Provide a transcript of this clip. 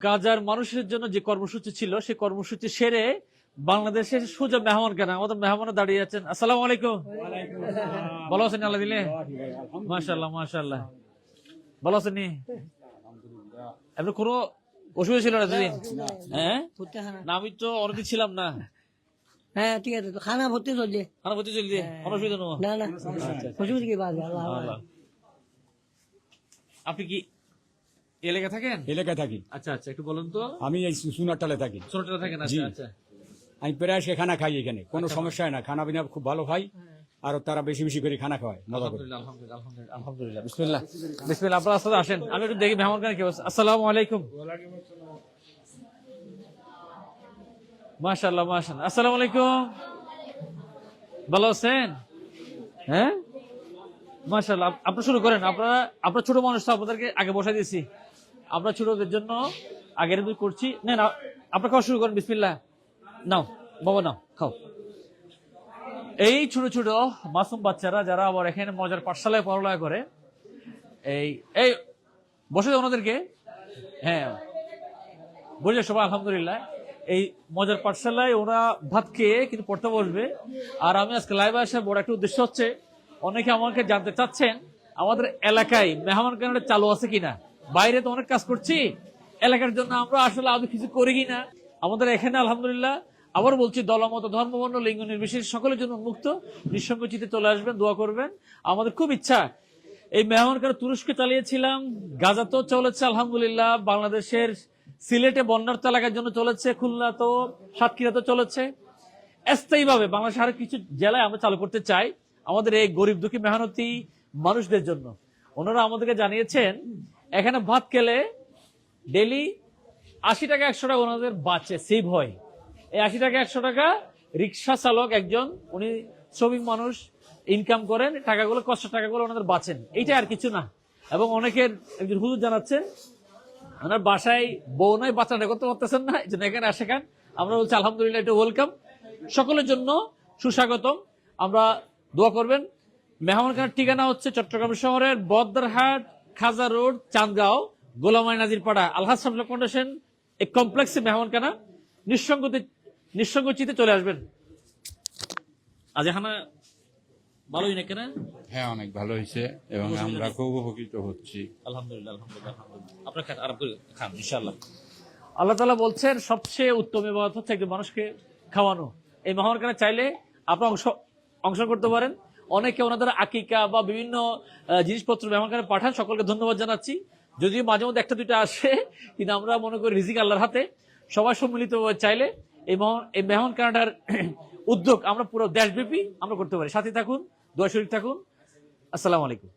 গাজার মানুষের জন্য যে কর্মসূচি ছিল সেই কর্মসূচি সেরে বাংলাদেশে সোজা মেহমান কেন? আমাদের মেহমানও দাঁড়িয়ে আছেন। আসসালামু আলাইকুম। ভালো আছেন আল্লাহ দিলে? মাশাল্লাহ মাশাল্লাহ ভালো আছেন নি? আপনার কোনো অসুবিধা ছিল না দুদিন হ্যাঁ? না আমি তো অনেকদিন ছিলাম না। হ্যাঁ ঠিক আছে। খানা ভর্তি চলছে। খানা ভর্তি চলি দিয়ে কোনো অসুবিধা নেই? না না। অসুবিধা কি আল্লাহ আল্লাহ। আপনি কি এই এলাকায় থাকেন? এলাকায় থাকি। আচ্ছা আচ্ছা একটু বলুন তো। আমি এই সুনারটালে থাকি। ছোটটা থাকেন আচ্ছা আচ্ছা। আমি প্রায় সে খানা খাই এখানে কোনো সমস্যা হয় না খানা পিনা খুব ভালো খাই আর তারা বেশি বেশি করে খানা খাওয়ায় আলহামদুলিল্লাহ আলহামদুলিল্লাহ আলহামদুলিল্লাহ আলহামদুলিল্লাহ বিসমিল্লাহ। বিসমিল্লাহ। আপনারা আসলে আসেন। আমি একটু দেখি মেহমান খান কি অবস্থা। আসসালামু আলাইকুম। মাশাআল্লাহ মাশাআল্লাহ। আসসালামু আলাইকুম। ভালো আছেন? হ্যাঁ? মাশাআল্লাহ, আপ- আপনি শুরু করেন। আপনারা, আপনার ছোট মানুষ তো আপনাদেরকে আগে বসাই দিয়েছি। আমরা ছোটদের জন্য আগে রেডি করছি। না না, আপনার খাওয়া শুরু করেন, বিসমিল্লাহ। নাও, বাবা, নাও, খাও। এই ছোট ছোট মাসুম বাচ্চারা যারা আবার এখানে মজার পাঠশালায় পড়ালেখা করে, এই এই, বসে দাও ওনাদেরকে। হ্যাঁ বসে সবাই, আলহামদুলিল্লাহ। এই মজার পাঠশালায় ওরা ভাত খেয়ে কিন্তু পড়তে বসবে। আর আমি আজকে লাইভে আসার বড় একটা উদ্দেশ্য হচ্ছে অনেকে আমাকে জানতে চাচ্ছেন, আমাদের এলাকায় মেহমান কেনাটা চালু আছে কিনা? বাইরে তো অনেক কাজ করছি। এলাকার জন্য আমরা আসলে আদৌ কিছু করি কিনা? আমাদের এখানে আলহামদুলিল্লাহ, আবার বলছি দলমত ধর্মবর্ণ লিঙ্গ নির্বিশেষ সকলের জন্য মুক্ত নিঃসঙ্গচিতে চলে আসবেন, দোয়া করবেন। আমাদের খুব ইচ্ছা, এই মেহমানকার তুরস্কে চালিয়েছিলাম গাজাতেও চলেছে আলহামদুলিল্লাহ, বাংলাদেশের সিলেটে বন্যার্ত এলাকার জন্য চলেছে, খুলনা তো, সাতক্ষীরা তো চলেছে। স্থায়ীভাবে বাংলাদেশ আরও কিছু জেলায় আমরা চালু করতে চাই। আমাদের এই গরিব দুঃখী মেহনতি মানুষদের জন্য। ওনারা আমাদেরকে জানিয়েছেন, এখানে ভাত খেলে ডেলি আশি টাকা, একশো টাকা ওনাদের বাঁচে, সেভ হয়। এই আশি টাকা, একশো টাকা রিক্সা চালক একজন, উনি শ্রমিক মানুষ ইনকাম করেন, টাকাগুলো, কষ্ট টাকাগুলো ওনাদের বাঁচেন। এইটা আর কিছু না। এবং অনেকের একজন হুজুর জানাচ্ছেন, ওনার বাসায় বউ নাই বাচ্চাটা করতে পারতেছেন না, এই জন্য এখানে আসে খান আমরা বলছি, আলহামদুলিল্লাহ, এটা ওয়েলকাম সকলের জন্য সুস্বাগতম। আমরা দোয়া করবেন। মেহমান খানের ঠিকানা হচ্ছে চট্টগ্রাম শহরের বদরহাট খাজা রোড চাঁদগাঁও গোলামাই নাজির পাড়া আলহাজ সামলা ফাউন্ডেশন এই কমপ্লেক্সে মেহমান খানা। নিঃসঙ্গতে নিঃসঙ্গচিতে চলে আসবেন। আজ এখানে ভালোই না? কেন হ্যাঁ অনেক ভালো হয়েছে এবং আমরা খুব উপকৃত হচ্ছি। আলহামদুলিল্লাহ আলহামদুলিল্লাহ আলহামদুলিল্লাহ। আপনার খান আরাম করে খান ইনশাআল্লাহ। আল্লাহ তালা বলছেন সবচেয়ে উত্তম ইবাদত হচ্ছে একজন মানুষকে খাওয়ানো। এই মহামারখানে চাইলে আপনি অংশ অংশগ্রহণ করতে পারেন। অনেকে ওনাদের আকিকা বা বিভিন্ন জিনিসপত্র মেহমানখানে পাঠান। সকলকে ধন্যবাদ জানাচ্ছি। যদিও মাঝে মধ্যে একটা, দুইটা আসে, কিন্তু আমরা মনে করি রিজিক আল্লাহর হাতে। সবাই সম্মিলিত চাইলে এই এই মেহমান কানাডার উদ্যোগ আমরা পুরো দেশব্যাপী আমরা করতে পারি। সাথে থাকুন, দোয়া শরীফ থাকুন। আসসালামু আলাইকুম।